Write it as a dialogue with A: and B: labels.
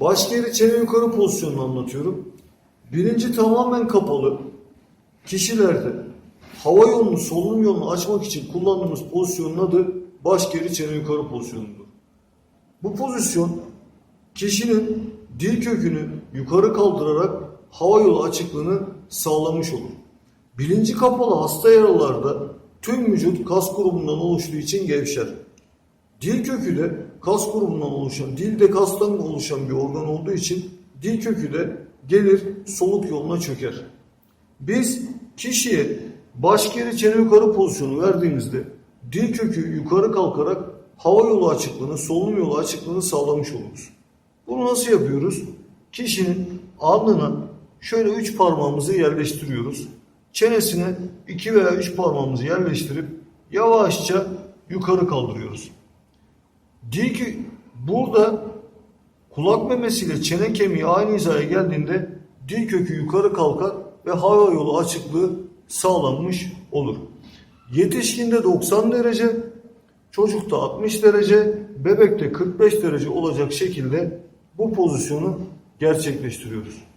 A: Baş geri çene yukarı pozisyonunu anlatıyorum. Birinci tamamen kapalı. Kişilerde hava yolunu, solunum yolunu açmak için kullandığımız pozisyonun adı baş geri çene yukarı pozisyonudur. Bu pozisyon kişinin dil kökünü yukarı kaldırarak hava yolu açıklığını sağlamış olur. Bilinci kapalı hasta yaralarda tüm vücut kas grubundan oluştuğu için gevşer. Dil kökü de kas grubundan oluşan, dil de kastan oluşan bir organ olduğu için dil kökü de gelir soluk yoluna çöker. Biz kişiye baş geri çene yukarı pozisyonu verdiğimizde dil kökü yukarı kalkarak hava yolu açıklığını, solunum yolu açıklığını sağlamış oluruz. Bunu nasıl yapıyoruz? Kişinin alnına şöyle üç parmağımızı yerleştiriyoruz. Çenesine iki veya üç parmağımızı yerleştirip yavaşça yukarı kaldırıyoruz. Dil ki burada kulak memesiyle çene kemiği aynı hizaya geldiğinde dil kökü yukarı kalkar ve hava yolu açıklığı sağlanmış olur. Yetişkinde 90 derece, çocukta 60 derece, bebekte 45 derece olacak şekilde bu pozisyonu gerçekleştiriyoruz.